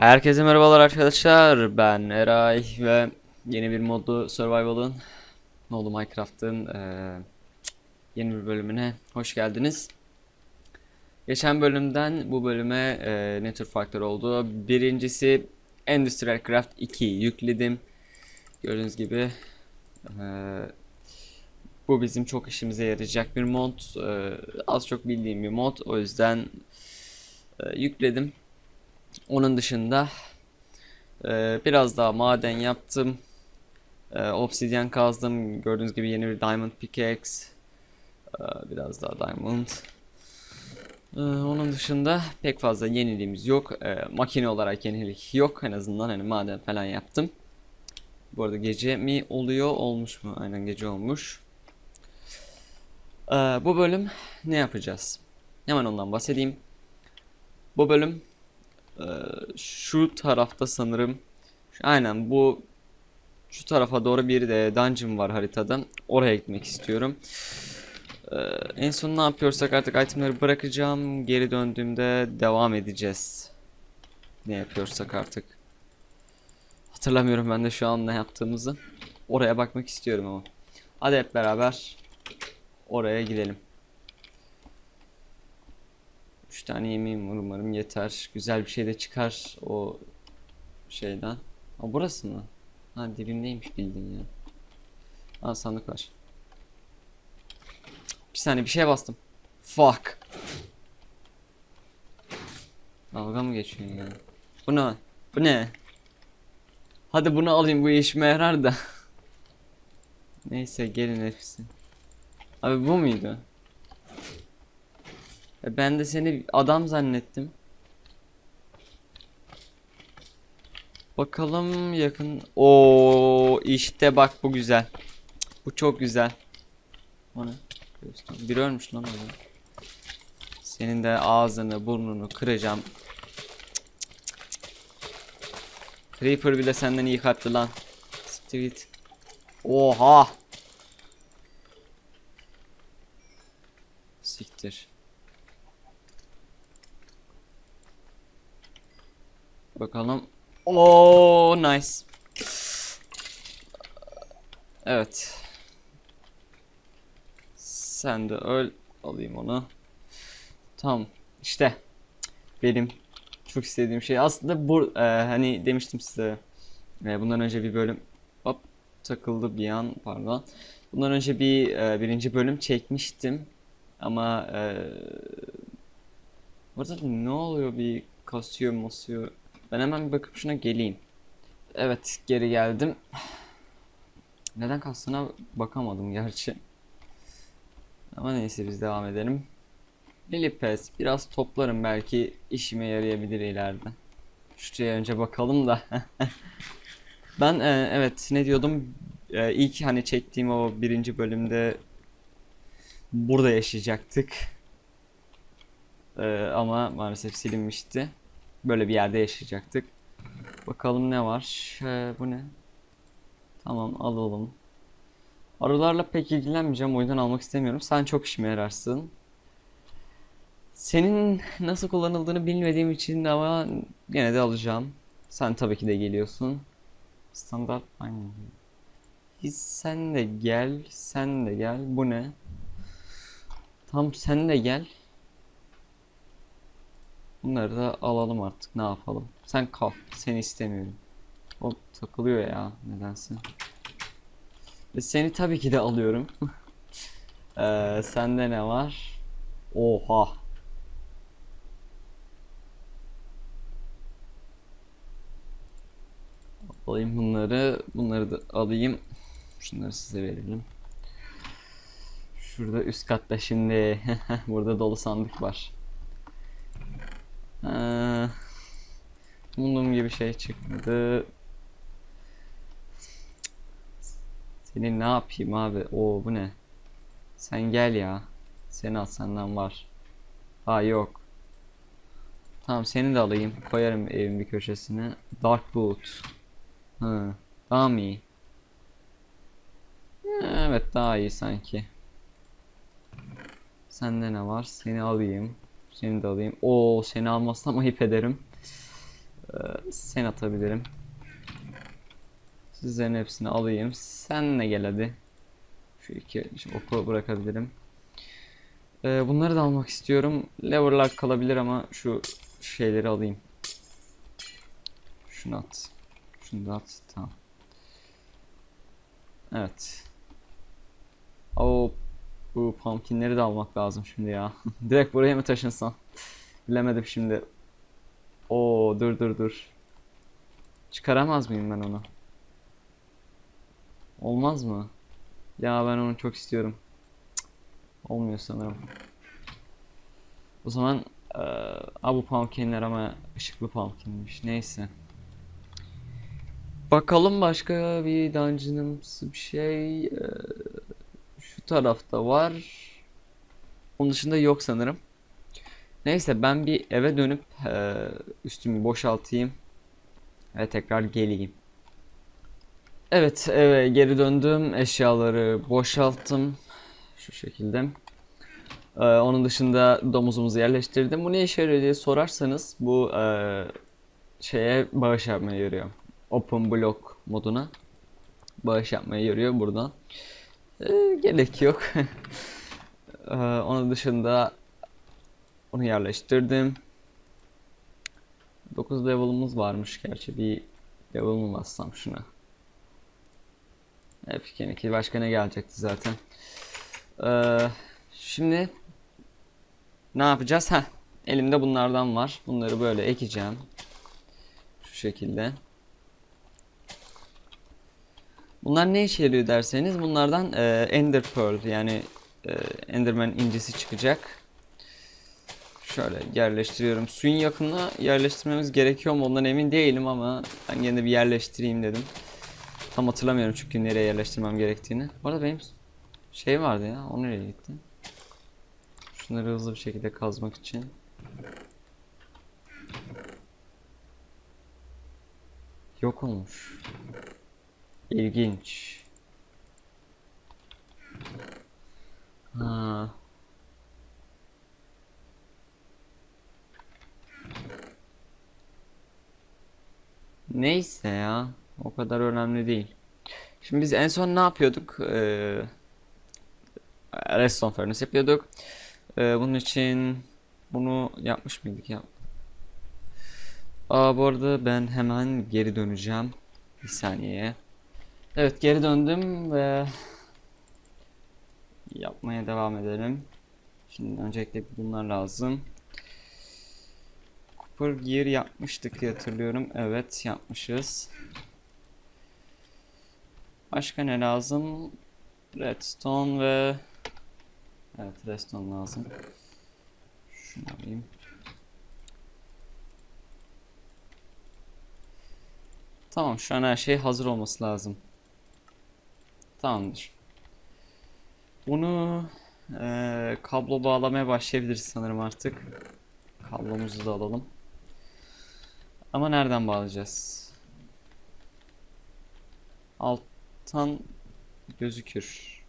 Herkese merhabalar arkadaşlar. Ben Eray ve yeni bir modlu Survival'ın modlu Minecraft'ın eee, yeni bir bölümüne hoş geldiniz. Geçen bölümden bu bölüme eee, ne tür farklar oldu? Birincisi Industrial Craft 2 yükledim. Gördüğünüz gibi eee, bu bizim çok işimize yarayacak bir mod. Eee, az çok bildiğim bir mod. O yüzden eee, yükledim. Onun dışında e, biraz daha maden yaptım. E, obsidyen kazdım. Gördüğünüz gibi yeni bir diamond pickaxe. E, biraz daha diamond. E, onun dışında pek fazla yeniliğimiz yok. E, makine olarak yenilik yok. En azından hani maden falan yaptım. Bu arada gece mi oluyor? Olmuş mu? Aynen gece olmuş. E, bu bölüm ne yapacağız? Hemen ondan bahsedeyim. Bu bölüm ee, şu tarafta sanırım aynen bu şu tarafa doğru bir de dungeon var haritada. Oraya gitmek istiyorum. Ee, en son ne yapıyorsak artık itemleri bırakacağım. Geri döndüğümde devam edeceğiz. Ne yapıyorsak artık. Hatırlamıyorum ben de şu an ne yaptığımızı. Oraya bakmak istiyorum ama. Hadi hep beraber oraya gidelim. 3 tane yemeğim var umarım yeter. Güzel bir şey de çıkar o şeyden. Aa burası mı? Ha dibimdeymiş bildiğin ya. Aa sandık var. Bir saniye bir şeye bastım. Fuck. Dalga mı geçiyorsun ya? Bu ne? Bu ne? Hadi bunu alayım bu işime yarar da. Neyse gelin hepsi. Abi bu muydu? E ben de seni adam zannettim. Bakalım yakın. Oo işte bak bu güzel. Bu çok güzel. O? Göster- Biri ölmüş lan orada. Senin de ağzını burnunu kıracağım. Creeper bile senden iyi kalpli lan. Siktir. Oha. Siktir. Bakalım. Oo nice. Evet. Sen de öl. Alayım onu. Tamam. İşte benim çok istediğim şey aslında bu e, hani demiştim size e, bundan önce bir bölüm hop takıldı bir an pardon. Bundan önce bir e, birinci bölüm çekmiştim ama e, burada ne oluyor bir kasıyor masıyor ben hemen bir bakıp şuna geleyim. Evet geri geldim. Neden kastığına bakamadım gerçi. Ama neyse biz devam edelim. Lilipes biraz toplarım belki işime yarayabilir ileride. Şuraya önce bakalım da. ben e, evet ne diyordum e, ilk hani çektiğim o birinci bölümde burada yaşayacaktık. E, ama maalesef silinmişti. Böyle bir yerde yaşayacaktık. Bakalım ne var. Ee, bu ne? Tamam alalım. Arılarla pek ilgilenmeyeceğim o yüzden almak istemiyorum. Sen çok işime yararsın. Senin nasıl kullanıldığını bilmediğim için ama gene de alacağım. Sen tabii ki de geliyorsun. Standart aynı. Sen de gel, sen de gel. Bu ne? Tam sen de gel. Bunları da alalım artık. Ne yapalım? Sen kal. Seni istemiyorum. O takılıyor ya nedense. Ve seni tabii ki de alıyorum. ee, sende ne var? Oha. Alayım bunları. Bunları da alayım. Şunları size verelim. Şurada üst katta şimdi burada dolu sandık var. Ee, gibi şey çıkmadı. Senin ne yapayım abi? Oo bu ne? Sen gel ya. Seni al senden var. Ha yok. Tamam seni de alayım. Koyarım evin bir köşesine. Dark Boot. Hı. Daha mı iyi? Evet daha iyi sanki. Sende ne var? Seni alayım. Seni de alayım. Oo seni almazsam ayıp ederim. Ee, sen atabilirim. Sizlerin hepsini alayım. Senle gel hadi. Şu iki şu oku bırakabilirim. Ee, bunları da almak istiyorum. Lever'lar kalabilir ama şu şeyleri alayım. Şunu at. Şunu da at. Tamam. Evet. O bu pumpkinleri de almak lazım şimdi ya. Direkt buraya mı taşınsam? Bilemedim şimdi. Oo dur dur dur. Çıkaramaz mıyım ben onu? Olmaz mı? Ya ben onu çok istiyorum. Cık, Olmuyor sanırım. O zaman eee a bu pumpkinler ama ışıklı pumpkinmiş. Neyse. Bakalım başka bir dungeonımsı bir şey. Şu tarafta var. Onun dışında yok sanırım. Neyse ben bir eve dönüp eee, üstümü boşaltayım. Ve tekrar geleyim. Evet eve geri döndüm. Eşyaları boşalttım. Şu şekilde. Ee, onun dışında domuzumuzu yerleştirdim. Bu ne işe yarıyor diye sorarsanız bu eee, şeye bağış yapmaya yarıyor. Open block moduna bağış yapmaya yarıyor buradan. Ee, gerek yok. Ee, onun dışında onu yerleştirdim. 9 level'ımız varmış gerçi bir level mı bassam şuna. F2 başka ne gelecekti zaten. Ee, şimdi ne yapacağız? Heh, elimde bunlardan var. Bunları böyle ekeceğim. Şu şekilde. Bunlar ne işe yarıyor derseniz bunlardan e, Ender Pearl yani e, Enderman incisi çıkacak. Şöyle yerleştiriyorum. Suyun yakınına yerleştirmemiz gerekiyor mu ondan emin değilim ama ben yine bir yerleştireyim dedim. Tam hatırlamıyorum çünkü nereye yerleştirmem gerektiğini. Bu arada benim şey vardı ya o nereye gitti? Şunları hızlı bir şekilde kazmak için. Yok olmuş. İlginç. Ha. Neyse ya. O kadar önemli değil. Şimdi biz en son ne yapıyorduk? Ee, redstone furnace yapıyorduk. Ee, bunun için bunu yapmış mıydık ya? Aa, bu arada ben hemen geri döneceğim. Bir saniye. Evet geri döndüm ve yapmaya devam edelim. Şimdi öncelikle bunlar lazım. Copper gear yapmıştık diye hatırlıyorum. Evet yapmışız. Başka ne lazım? Redstone ve Evet redstone lazım. Şunu alayım. Tamam şu an her şey hazır olması lazım. Tamamdır. Bunu eee, kablo bağlamaya başlayabiliriz sanırım artık. Kablomuzu da alalım. Ama nereden bağlayacağız? Alttan gözükür.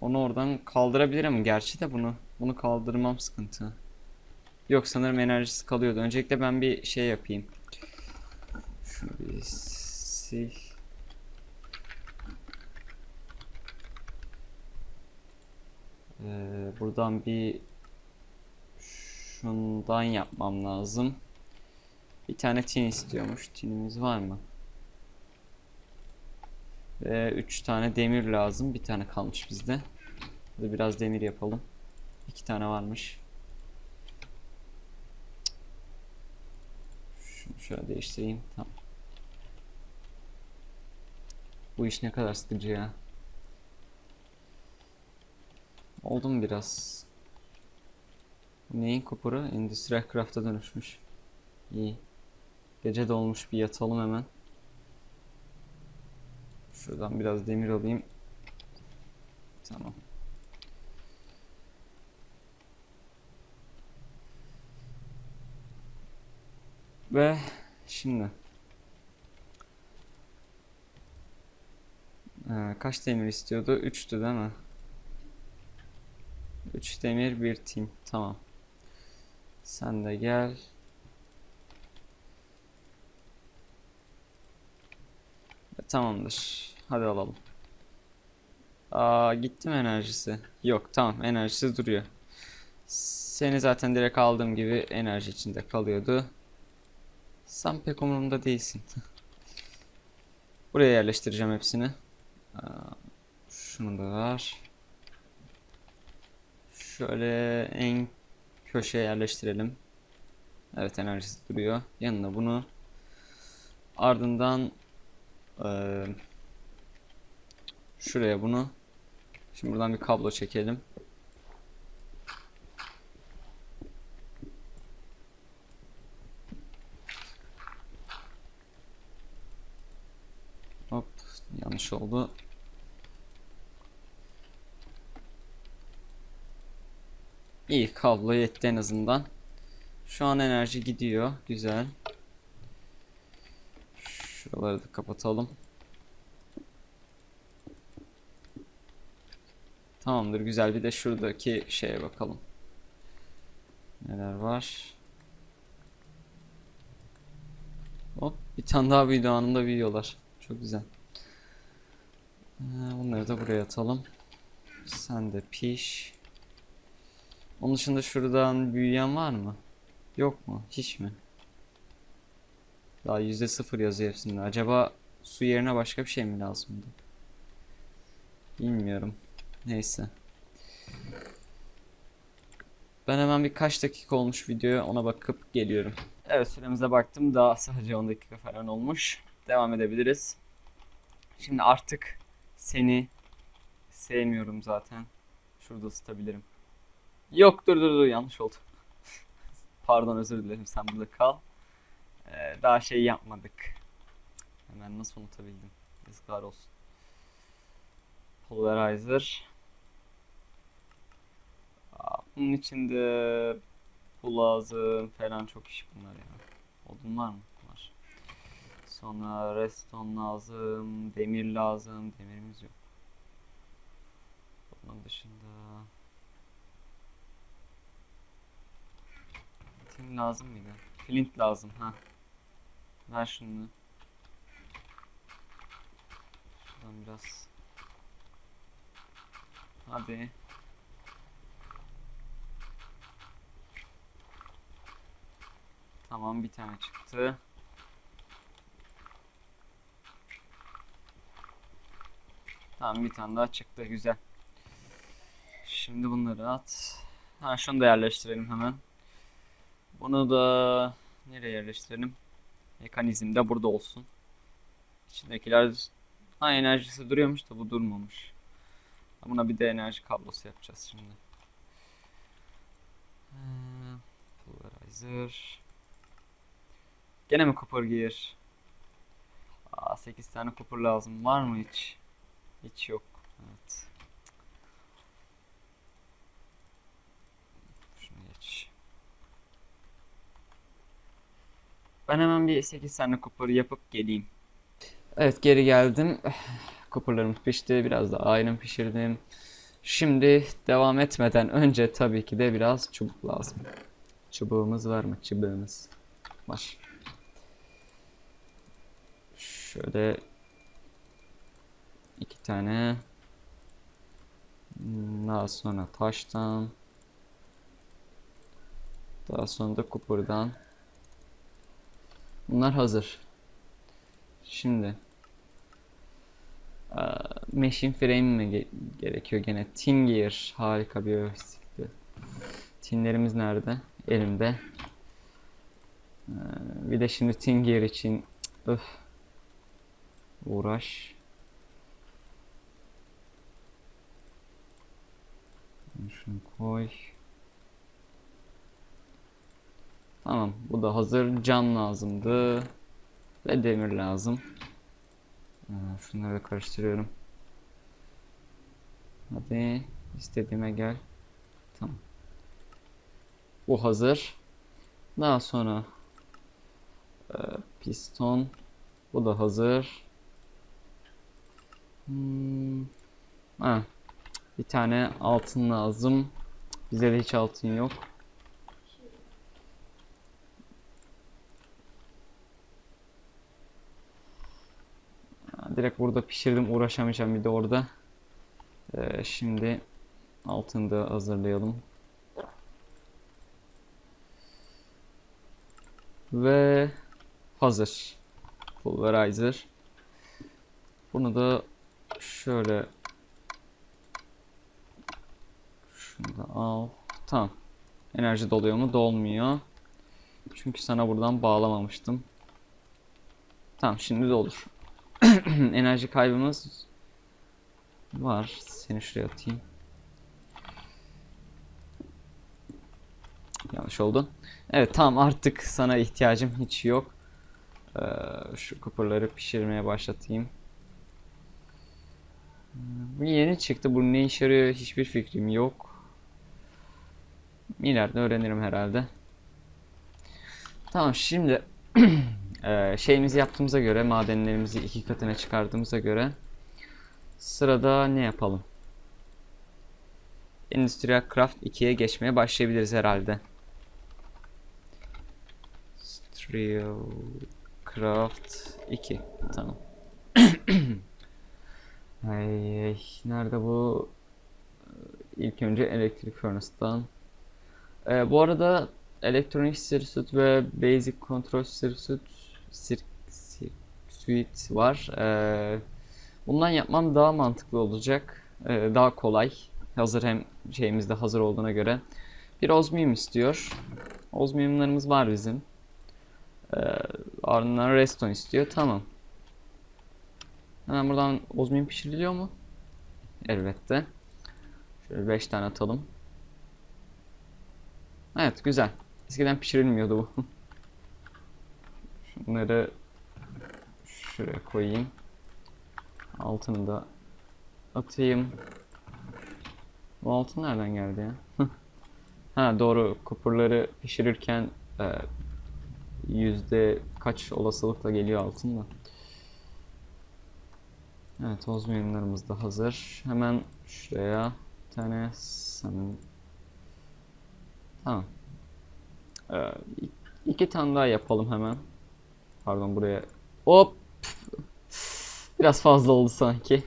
Onu oradan kaldırabilirim gerçi de bunu. Bunu kaldırmam sıkıntı. Yok sanırım enerjisi kalıyordu. Öncelikle ben bir şey yapayım. Şunu bir sil. Ee, buradan bir şundan yapmam lazım. Bir tane tin istiyormuş. Tinimiz var mı? Ve 3 tane demir lazım. Bir tane kalmış bizde. Hadi biraz demir yapalım. 2 tane varmış. Şunu şöyle değiştireyim. Tamam. Bu iş ne kadar sıkıcı ya. Oldu mu biraz? Neyin kopuru? Industrial Craft'a dönüşmüş. İyi. Gece dolmuş bir yatalım hemen. Şuradan biraz demir alayım. Tamam. Ve şimdi Ee, kaç demir istiyordu? 3'tü değil mi? 3 demir bir tim. Tamam. Sen de gel. E, tamamdır. Hadi alalım. Aa, gitti mi enerjisi? Yok tamam enerjisi duruyor. Seni zaten direkt aldığım gibi enerji içinde kalıyordu. Sen pek umurumda değilsin. Buraya yerleştireceğim hepsini. Aa, şunu da ver. Şöyle en köşeye yerleştirelim. Evet enerjisi duruyor. Yanına bunu. Ardından eee, şuraya bunu. Şimdi buradan bir kablo çekelim. Hop yanlış oldu. İyi kablo yetti en azından. Şu an enerji gidiyor. Güzel. Şuraları da kapatalım. Tamamdır güzel. Bir de şuradaki şeye bakalım. Neler var? Hop bir tane daha büyüdü anında büyüyorlar. Çok güzel. Ee, Bunları da buraya atalım. Sen de piş. Onun dışında şuradan büyüyen var mı? Yok mu? Hiç mi? Daha yüzde sıfır yazıyor hepsinde. Acaba su yerine başka bir şey mi lazımdı? Bilmiyorum. Neyse. Ben hemen birkaç dakika olmuş videoya ona bakıp geliyorum. Evet süremize baktım. Daha sadece 10 dakika falan olmuş. Devam edebiliriz. Şimdi artık seni sevmiyorum zaten. Şurada ısıtabilirim. Yok dur dur dur yanlış oldu. Pardon özür dilerim sen burada kal. Ee, daha şey yapmadık. Hemen nasıl unutabildim. Yazıklar olsun. Polarizer. Aa, bunun içinde bu lazım falan çok iş bunlar ya. Odun var mı? Var. Sonra redstone lazım, demir lazım. Demirimiz yok. Onun dışında Tin lazım mıydı? Flint lazım ha. Ver şunu. Şuradan biraz. Hadi. Tamam bir tane çıktı. Tamam bir tane daha çıktı güzel. Şimdi bunları at. Ha şunu da yerleştirelim hemen. Bunu da nereye yerleştirelim? Mekanizm de burada olsun. İçindekiler ha enerjisi duruyormuş da bu durmamış. Buna bir de enerji kablosu yapacağız şimdi. Ee, Polarizer. Gene mi copper gear? Aa 8 tane copper lazım. Var mı hiç? Hiç yok. Evet. Şunu geç. Ben hemen bir 8 tane copper yapıp geleyim. Evet geri geldim. Copper'larım pişti. Biraz da iron pişirdim. Şimdi devam etmeden önce tabii ki de biraz çubuk lazım. Çubuğumuz var mı? Çubuğumuz var. Şöyle iki tane daha sonra taştan daha sonra da kupurdan bunlar hazır. Şimdi machine frame mi ge- gerekiyor gene? Tin gear harika bir özellikti tinlerimiz nerede? Elimde. Bir de şimdi tin gear için öf uğraş. Şunu koy. Tamam, bu da hazır. Cam lazımdı. Ve demir lazım. Ee, Şunları da karıştırıyorum. Hadi istediğime gel. Tamam. Bu hazır. Daha sonra e, piston. Bu da hazır. Hmm. Ha, bir tane altın lazım. Bize de hiç altın yok. Direkt burada pişirdim uğraşamayacağım bir de orada. Ee, şimdi altını da hazırlayalım. Ve hazır. Pulverizer. Bunu da şöyle şunu da al. Tamam. Enerji doluyor mu? Dolmuyor. Çünkü sana buradan bağlamamıştım. Tamam şimdi de olur. Enerji kaybımız var. Seni şuraya atayım. Yanlış oldu. Evet tamam artık sana ihtiyacım hiç yok. Ee, şu kupurları pişirmeye başlatayım. Bu yeni çıktı. Bu ne işe yarıyor hiçbir fikrim yok. İleride öğrenirim herhalde. Tamam şimdi eee, şeyimizi yaptığımıza göre madenlerimizi iki katına çıkardığımıza göre sırada ne yapalım? Industrial Craft 2'ye geçmeye başlayabiliriz herhalde. Industrial Craft 2 tamam. ay, nerede bu? İlk önce Electric Furnace'dan. Ee, bu arada Electronic Circuit ve Basic Control Circuit Suite var. Ee, bundan yapmam daha mantıklı olacak. Ee, daha kolay. Hazır hem şeyimiz de hazır olduğuna göre. Bir osmium istiyor. Osmiumlarımız var bizim. Ee, ardından redstone istiyor. Tamam. Hemen buradan osmium pişiriliyor mu? Elbette. Şöyle 5 tane atalım. Evet güzel. Eskiden pişirilmiyordu bu. Şunları şuraya koyayım. Altını da atayım. Bu altın nereden geldi ya? ha doğru. Kupurları pişirirken e, yüzde kaç olasılıkla geliyor altın da. Evet, ozmiyonlarımız da hazır. Hemen şuraya bir tane sanırım Tamam. Ee, iki tane daha yapalım hemen. Pardon buraya. Hop. Biraz fazla oldu sanki.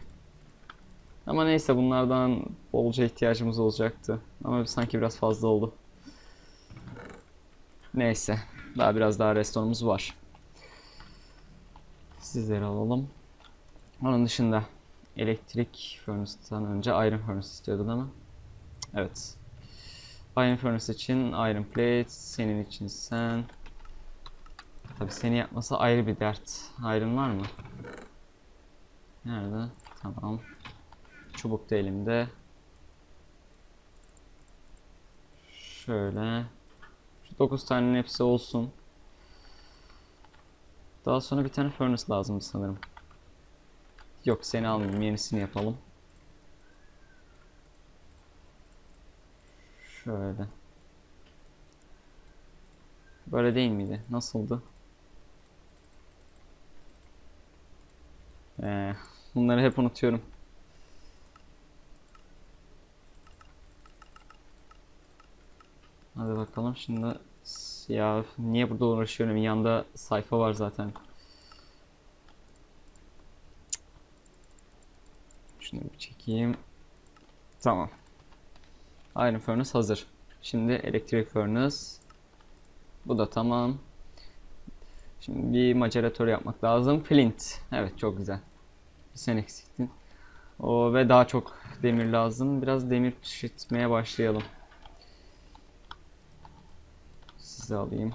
Ama neyse bunlardan bolca ihtiyacımız olacaktı. Ama sanki biraz fazla oldu. Neyse. Daha biraz daha restonumuz var. Sizleri alalım. Onun dışında elektrik furnace'dan önce iron furnace istiyordun ama. Evet. Iron Furnace için Iron Plate, senin için sen. Tabi seni yapması ayrı bir dert. Iron var mı? Nerede? Tamam. Çubuk da elimde. Şöyle. Şu 9 tanenin hepsi olsun. Daha sonra bir tane furnace lazım sanırım. Yok seni almayayım. Yenisini yapalım. Şöyle. Böyle değil miydi? Nasıldı? Ee, bunları hep unutuyorum. Hadi bakalım şimdi ya niye burada uğraşıyorum? Yanında sayfa var zaten. Şunu bir çekeyim. Tamam. Iron Furnace hazır. Şimdi Electric Furnace. Bu da tamam. Şimdi bir maceratör yapmak lazım. Flint. Evet çok güzel. Sen eksiktin. O ve daha çok demir lazım. Biraz demir pişirtmeye başlayalım. Sizi alayım.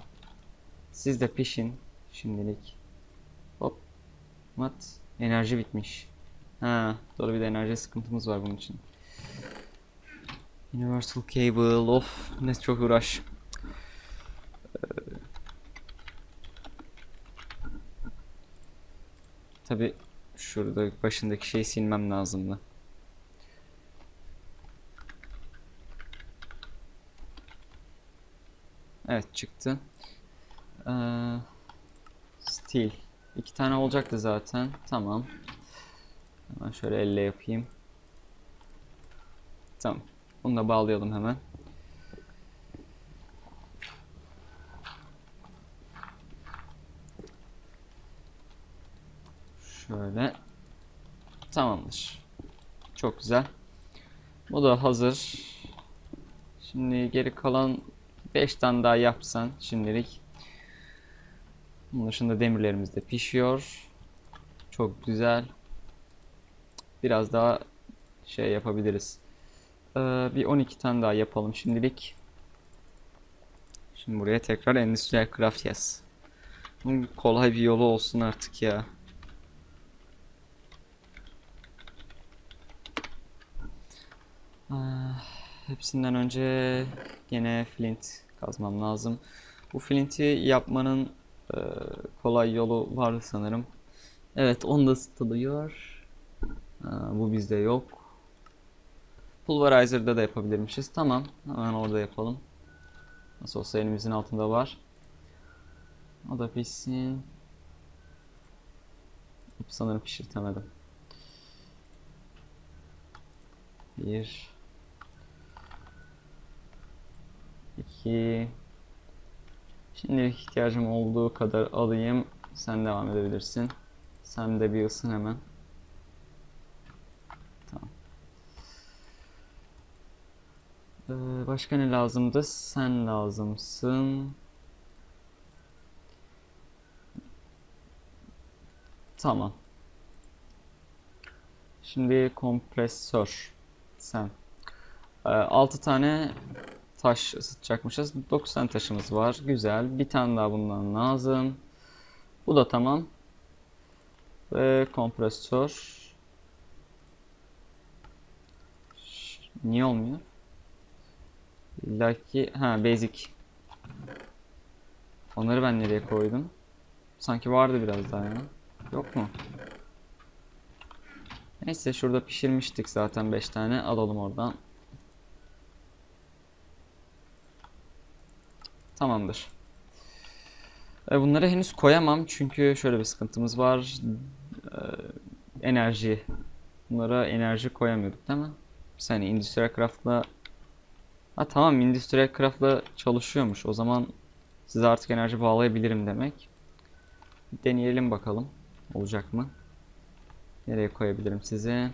Siz de pişin şimdilik. Hop. Mat. Enerji bitmiş. Ha, doğru bir de enerji sıkıntımız var bunun için. Universal Cable of ne çok uğraş. Tabi şurada başındaki şeyi silmem lazımdı. Evet çıktı. Ee, steel. İki tane olacaktı zaten. Tamam. Hemen şöyle elle yapayım. Tamam. Bunu da bağlayalım hemen. Şöyle. Tamamdır. Çok güzel. Bu da hazır. Şimdi geri kalan 5 tane daha yapsan şimdilik. Bunun dışında demirlerimiz de pişiyor. Çok güzel. Biraz daha şey yapabiliriz. Ee, bir 12 tane daha yapalım şimdilik. Şimdi buraya tekrar endüstriyel craft yaz. Bunun kolay bir yolu olsun artık ya. Hepsinden önce gene flint kazmam lazım. Bu flinti yapmanın e, kolay yolu var sanırım. Evet, onu da. Aa, bu bizde yok. Pulverizer'da da yapabilirmişiz. Tamam, hemen orada yapalım. Nasıl olsa elimizin altında var. O da pişsin. Sanırım pişirtemedim. Bir. İki. Şimdilik ihtiyacım olduğu kadar alayım. Sen devam edebilirsin. Sen de bir ısın hemen. Tamam. Ee, başka ne lazımdı? Sen lazımsın. Tamam. Şimdi kompresör. Sen. 6 tane taş ısıtacakmışız. 9 tane taşımız var. Güzel. Bir tane daha bundan lazım. Bu da tamam. Ve kompresör. Niye olmuyor? İlla ki ha basic. Onları ben nereye koydum? Sanki vardı biraz daha ya. Yok mu? Neyse şurada pişirmiştik zaten 5 tane. Alalım oradan. Tamamdır. E, Bunları henüz koyamam çünkü şöyle bir sıkıntımız var. E, enerji. Bunlara enerji koyamıyorduk değil mi? Bir saniye Industrial Craft'la Ha tamam Industrial Craft'la çalışıyormuş. O zaman size artık enerji bağlayabilirim demek. Deneyelim bakalım. Olacak mı? Nereye koyabilirim sizi?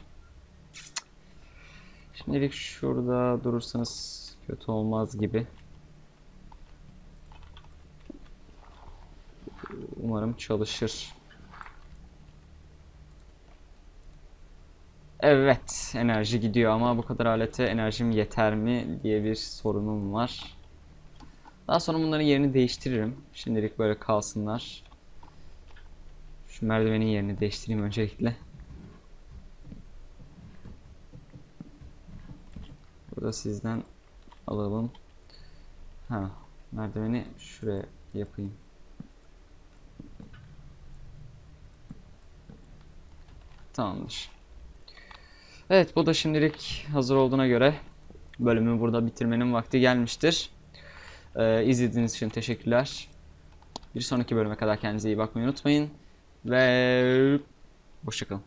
Şimdilik şurada durursanız kötü olmaz gibi. Umarım çalışır. Evet, enerji gidiyor ama bu kadar alete enerjim yeter mi diye bir sorunum var. Daha sonra bunların yerini değiştiririm. Şimdilik böyle kalsınlar. Şu merdivenin yerini değiştireyim öncelikle. Burada sizden alalım. Ha, merdiveni şuraya yapayım. Tamamdır. Evet bu da şimdilik hazır olduğuna göre bölümü burada bitirmenin vakti gelmiştir. Ee, izlediğiniz için teşekkürler. Bir sonraki bölüme kadar kendinize iyi bakmayı unutmayın. Ve hoşçakalın.